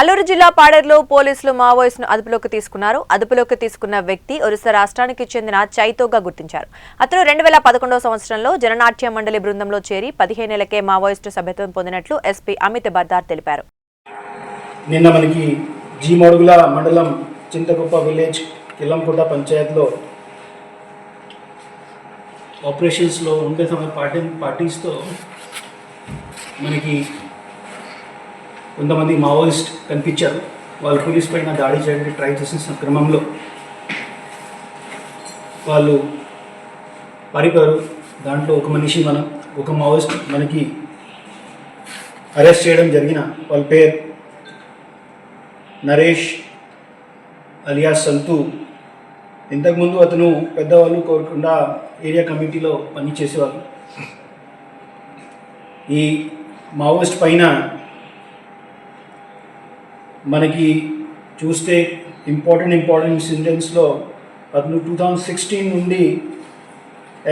అల్లూరు జిల్లా పాడేరులో పోలీసులు మావోయిస్టును అదుపులోకి తీసుకున్నారు. అదుపులోకి తీసుకున్న వ్యక్తి ఒరిస్సా రాష్ట్రానికి చెందిన చైతోగా గుర్తించారు. అతను రెండు వేల పదకొండవ సంవత్సరంలో జననాట్య మండలి బృందంలో చేరి పదిహేనేళ్ళకే మావోయిస్టు సభ్యత్వం పొందినట్లు ఎస్పీ అమిత్ బర్దార్ తెలిపారు. నిన్న మనకి జీమడుగుల మండలం చింతకుప్ప విలేజ్ కిల్లంకోట పంచాయత్లో ఆపరేషన్స్లో ఉండే సమయం పార్టీ పార్టీస్తో మనకి కొంతమంది మావోయిస్ట్ కనిపించారు. వాళ్ళు పోలీస్ పైన దాడి చేయడానికి ట్రై చేసిన క్రమంలో వాళ్ళు పారిపోయారు. దాంట్లో ఒక మనిషి మనం ఒక మావోయిస్ట్ మనకి అరెస్ట్ చేయడం జరిగిన వాళ్ళ పేరు నరేష్ అలియా సంతు. ఇంతకుముందు అతను పెద్దవాళ్ళు కోరకుండా ఏరియా కమిటీలో పనిచేసేవాళ్ళు ఈ మావోయిస్ట్ పైన మనకి చూస్తే ఇంపార్టెంట్ ఇంపార్టెంట్ ఇన్సిడెంట్స్లో అతను టూ థౌజండ్ సిక్స్టీన్ నుండి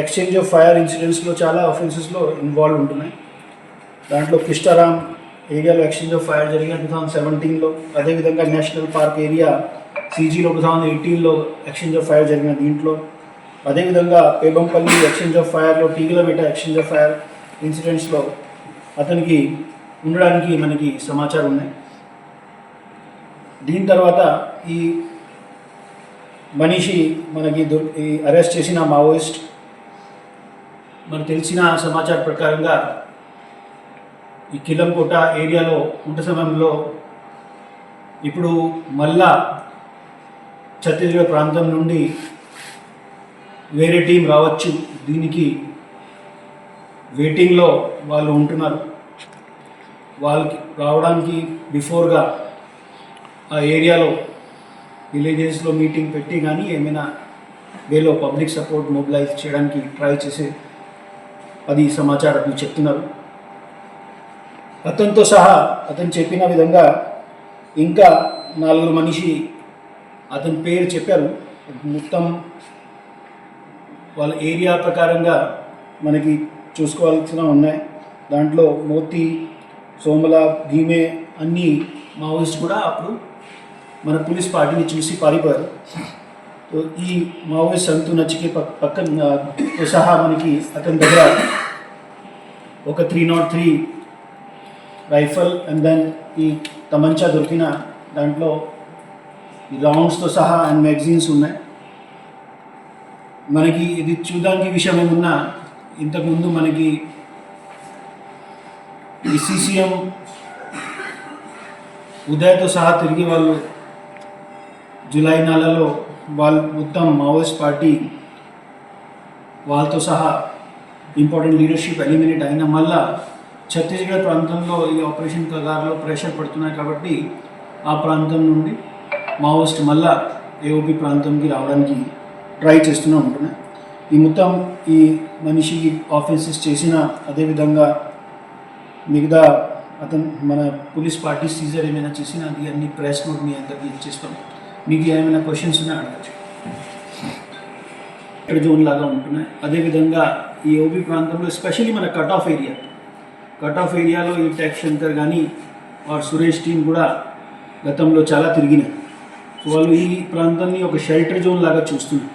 ఎక్స్చేంజ్ ఆఫ్ ఫైర్ ఇన్సిడెంట్స్లో చాలా అఫెన్సెస్లో ఇన్వాల్వ్ ఉంటున్నాయి. దాంట్లో కిష్టారామ్ ఏరియాలో ఎక్స్చేంజ్ ఆఫ్ ఫైర్ జరిగిన టూ థౌజండ్ సెవెంటీన్లో అదేవిధంగా నేషనల్ పార్క్ ఏరియా సీజీలో టూ థౌజండ్ ఎయిటీన్లో ఎక్స్చేంజ్ ఆఫ్ ఫైర్ జరిగిన దీంట్లో అదేవిధంగా పేబంపల్లి ఎక్స్చేంజ్ ఆఫ్ ఫైర్లో టీకిలోమీటర్ ఎక్స్చేంజ్ ఆఫ్ ఫైర్ ఇన్సిడెంట్స్లో అతనికి ఉండడానికి మనకి సమాచారం ఉన్నాయి. దీని తర్వాత ఈ మనిషి మనకి దొ- ఈ అరెస్ట్ చేసిన మావోయిస్ట్ మనకు తెలిసిన సమాచారం ప్రకారంగా ఈ కిలంకోట ఏరియాలో ఉంట సమయంలో ఇప్పుడు మళ్ళా ఛత్తీస్గఢ్ ప్రాంతం నుండి వేరే టీం రావచ్చు. దీనికి వెయిటింగ్లో వాళ్ళు ఉంటున్నారు. వాళ్ళకి రావడానికి బిఫోర్గా ఆ ఏరియాలో విలేజెస్లో మీటింగ్ పెట్టి కానీ ఏమైనా వేలో పబ్లిక్ సపోర్ట్ మొబిలైజ్ చేయడానికి ట్రై చేసే అది సమాచారం చెప్తున్నారు. అతనితో సహా అతను చెప్పిన విధంగా ఇంకా నలుగురు మనిషి అతని పేరు చెప్పారు. మొత్తం వాళ్ళ ఏరియా ప్రకారంగా మనకి చూసుకోవాల్సిన ఉన్నాయి. దాంట్లో మోతి సోమల భీమే అన్ని మావోయిస్ట్ కూడా అప్పుడు మన పోలీస్ పార్టీని చూసి పారిపోయారు. సో ఈ మావోయిస్ట్ సంతు నచ్చికి పక్కన సహా మనకి అతని దగ్గర ఒక three not three rifle and then ఈ తమంచా దొరికిన దాంట్లో ఈ రౌండ్స్తో సహా అండ్ మ్యాగజైన్స్ ఉన్నాయి. మనకి ఇది చూడడానికి విషయం ఏమున్నా ఇంతకుముందు మనకి ఈ సీసీఎం ఉదయతో సహా తిరిగి వాళ్ళు జూలై నెలలో వాళ్ళు మొత్తం మావోయిస్ట్ పార్టీ వాళ్ళతో సహా ఇంపార్టెంట్ లీడర్షిప్ ఎలిమినేట్ అయిన మళ్ళా ఛత్తీస్గఢ్ ప్రాంతంలో ఈ ఆపరేషన్ కగార్లో ప్రెషర్ పడుతున్నాయి కాబట్టి ఆ ప్రాంతం నుండి మావోయిస్ట్ మళ్ళా ఏఓపి ప్రాంతంకి రావడానికి ట్రై చేస్తూనే ఉంటున్నాయి. ఈ మొత్తం ఈ మనిషికి ఆఫెన్సెస్ చేసిన అదేవిధంగా మిగతా అతను మన పోలీస్ పార్టీ సీజర్ ఏమైనా చేసినా అది అన్ని ప్రెస్ నోట్ మీ అందరికీ ఇచ్చేస్తాం. మీకు ఏమైనా క్వశ్చన్స్ ఉన్నా అడగచ్చు. ఇక్కడ జోన్ లాగా ఉంటున్నాయి. అదేవిధంగా ఈ ఓబీ ప్రాంతంలో ఎస్పెషల్లీ మన cut off area cut off ఏరియాలో ఈ ట్యాక్ శంకర్ కానీ వారు సురేష్ టీం కూడా గతంలో చాలా తిరిగినాయి. వాళ్ళు ఈ ప్రాంతాన్ని ఒక షెల్టర్ జోన్ లాగా చూస్తున్నారు.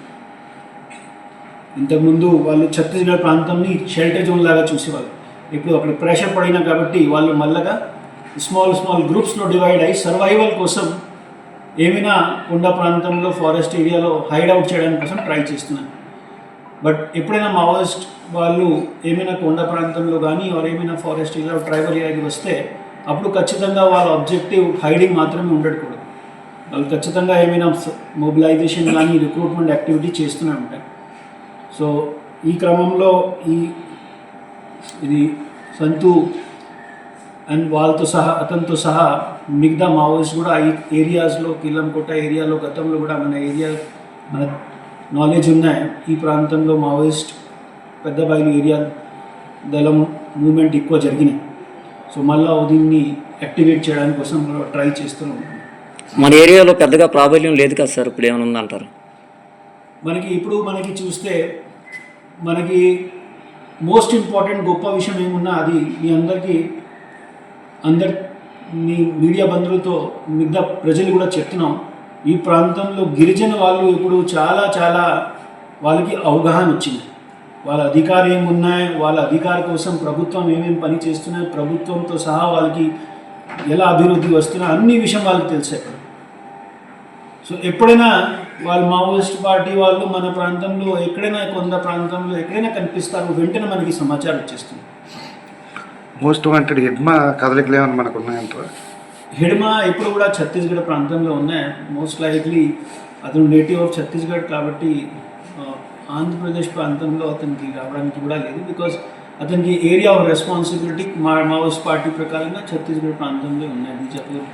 ఇంతకుముందు వాళ్ళు ఛత్తీస్గఢ్ ప్రాంతంని షెల్టర్ జోన్ లాగా చూసేవాళ్ళు. ఇప్పుడు అక్కడ ప్రెషర్ పడినా కాబట్టి వాళ్ళు మళ్ళగా స్మాల్ స్మాల్ గ్రూప్స్లో డివైడ్ అయ్యి సర్వైవల్ కోసం ఏమైనా కొండ ప్రాంతంలో ఫారెస్ట్ ఏరియాలో హైడ్ అవుట్ చేయడానికి కోసం ట్రై చేస్తున్నాను. బట్ ఎప్పుడైనా మావోయిస్ట్ వాళ్ళు ఏమైనా కొండ ప్రాంతంలో కానీ వారు ఏమైనా ఫారెస్ట్ ఏరియా ట్రైబల్ ఏరియాకి వస్తే అప్పుడు ఖచ్చితంగా వాళ్ళ ఆబ్జెక్టివ్ హైడింగ్ మాత్రమే ఉండకూడదు. వాళ్ళు ఖచ్చితంగా ఏమైనా మొబిలైజేషన్ కానీ రిక్రూట్మెంట్ యాక్టివిటీ చేస్తూనే ఉంటాయి సో ఈ క్రమంలో ఈ ఇది సంతు అండ్ వాళ్ళతో సహా అతనితో సహా మిగతా మావోయిస్ట్ కూడా ఈ ఏరియాస్లో కిల్లంకోట ఏరియాలో గతంలో కూడా మన ఏరియా మన నాలెడ్జ్ ఉన్నాయి. ఈ ప్రాంతంలో మావోయిస్ట్ పెద్ద బయలు ఏరియా దళం మూమెంట్ ఎక్కువ జరిగినాయి. సో మళ్ళీ దీన్ని యాక్టివేట్ చేయడానికి కోసం ట్రై చేస్తూ ఉంటాం మన ఏరియాలో పెద్దగా ప్రాబల్యం లేదు కదా సార్? ఇప్పుడు ఏమైనా ఉందంటారు? మనకి ఇప్పుడు మనకి చూస్తే మనకి మోస్ట్ ఇంపార్టెంట్ గొప్ప విషయం ఏమున్నా అది మీ అందరికీ అందరి మీ మీడియా బంధువులతో మిగతా ప్రజలు కూడా చెప్తున్నాం. ఈ ప్రాంతంలో గిరిజన వాళ్ళు ఇప్పుడు చాలా చాలా వాళ్ళకి అవగాహన వచ్చింది. వాళ్ళ అధికారం ఏమున్నాయి వాళ్ళ అధికార కోసం ప్రభుత్వం ఏమేమి పని చేస్తున్నాయి ప్రభుత్వంతో సహా వాళ్ళకి ఎలా అభివృద్ధి వస్తున్నాయి అన్ని విషయం వాళ్ళకి తెలుసు సో ఎప్పుడైనా వాళ్ళు మావోయిస్ట్ పార్టీ వాళ్ళు మన ప్రాంతంలో ఎక్కడైనా కొంత ప్రాంతంలో ఎక్కడైనా కనిపిస్తారు వెంటనే మనకి సమాచారం వచ్చేస్తుంది. మోస్ట్ వాంటెడ్ హిడ్మా కదలికలు ఏమైనా మనకు ఉన్నాయంటారా హిడ్మా ఇప్పుడు కూడా ఛత్తీస్గఢ్ ప్రాంతంలో ఉన్నాయి. మోస్ట్ లైక్లీ అతను నేటివ్ ఆఫ్ ఛత్తీస్గఢ్ కాబట్టి ఆంధ్రప్రదేశ్ ప్రాంతంలో అతనికి రావడానికి కూడా లేదు. బికాస్ అతనికి ఏరియా ఆఫ్ రెస్పాన్సిబిలిటీ మా మావోస్ పార్టీ ప్రకారంగా ఛత్తీస్గఢ్ ప్రాంతంలో ఉన్నాయి. బీజాపూర్